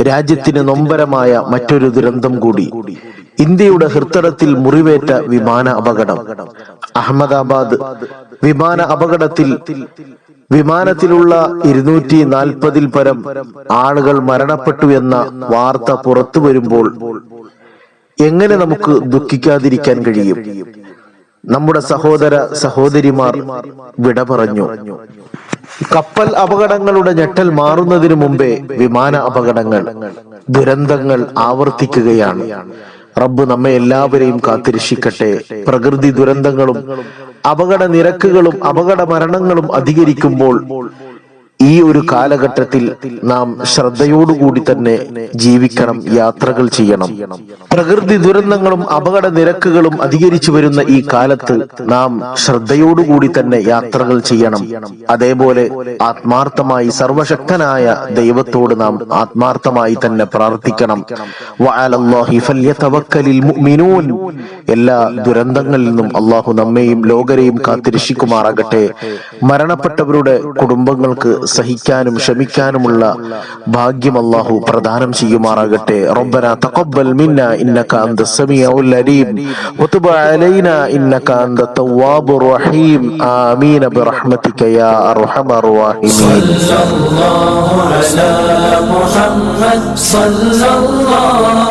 രാജ്യത്തിന് നൊമ്പരമായ മറ്റൊരു ദുരന്തം കൂടി. ഇന്ത്യയുടെ ഹൃത്തടത്തിൽ മുറിവേറ്റ വിമാന അപകടം. അഹമ്മദാബാദ് വിമാന അപകടത്തിൽ വിമാനത്തിലുള്ള ഇരുന്നൂറ്റി നാൽപ്പതിൽ പരം ആളുകൾ മരണപ്പെട്ടു എന്ന വാർത്ത പുറത്തു വരുമ്പോൾ എങ്ങനെ നമുക്ക് ദുഃഖിക്കാതിരിക്കാൻ കഴിയും? നമ്മുടെ സഹോദര സഹോദരിമാർ വിട പറഞ്ഞു. കപ്പൽ അപകടങ്ങളുടെ ഞെട്ടൽ മാറുന്നതിനു മുമ്പേ വിമാന അപകടങ്ങൾ ദുരന്തങ്ങൾ ആവർത്തിക്കുകയാണ്. റബ്ബ് നമ്മെ എല്ലാവരെയും കാത്തിരക്ഷിക്കട്ടെ. പ്രകൃതി ദുരന്തങ്ങളും അപകട നിരക്കുകളും അപകട മരണങ്ങളും അധികരിക്കുമ്പോൾ ഈ ഒരു കാലഘട്ടത്തിൽ നാം ശ്രദ്ധയോടുകൂടി തന്നെ ജീവിക്കണം യാത്രകൾ ചെയ്യണം. പ്രകൃതി ദുരന്തങ്ങളും അപകട നിരക്കുകളും അധികരിച്ചു വരുന്ന ഈ കാലത്ത് നാം ശ്രദ്ധയോടുകൂടി തന്നെ യാത്രകൾ ചെയ്യണം. അതേപോലെ ആത്മാർത്ഥമായി സർവശക്തനായ ദൈവത്തോട് നാം ആത്മാർത്ഥമായി തന്നെ പ്രാർത്ഥിക്കണം. എല്ലാ ദുരന്തങ്ങളിൽ നിന്നും അള്ളാഹു നമ്മെയും ലോകരെയും കാത്തിരക്ഷിക്കുമാറാകട്ടെ. മരണപ്പെട്ടവരുടെ കുടുംബങ്ങൾക്ക് സഹിക്കാനും ക്ഷമിക്കാനുമുള്ള ഭാഗ്യം അള്ളാഹു പ്രദാനം ചെയ്യുമാറാകട്ടെ. റബ്ബന തഖബ്ബൽ മിന്ന ഇന്നക അന്ത സമീഉൽ അലീം. വതുബ് അലൈന ഇന്നക അന്ത തവ്വാബുർ റഹീം. ആമീൻ ബിറഹ്മതിക യാ അർഹമർ റഹീമീൻ. സല്ലല്ലാഹു അലാ മുഹമ്മദ് സല്ലല്ലാഹു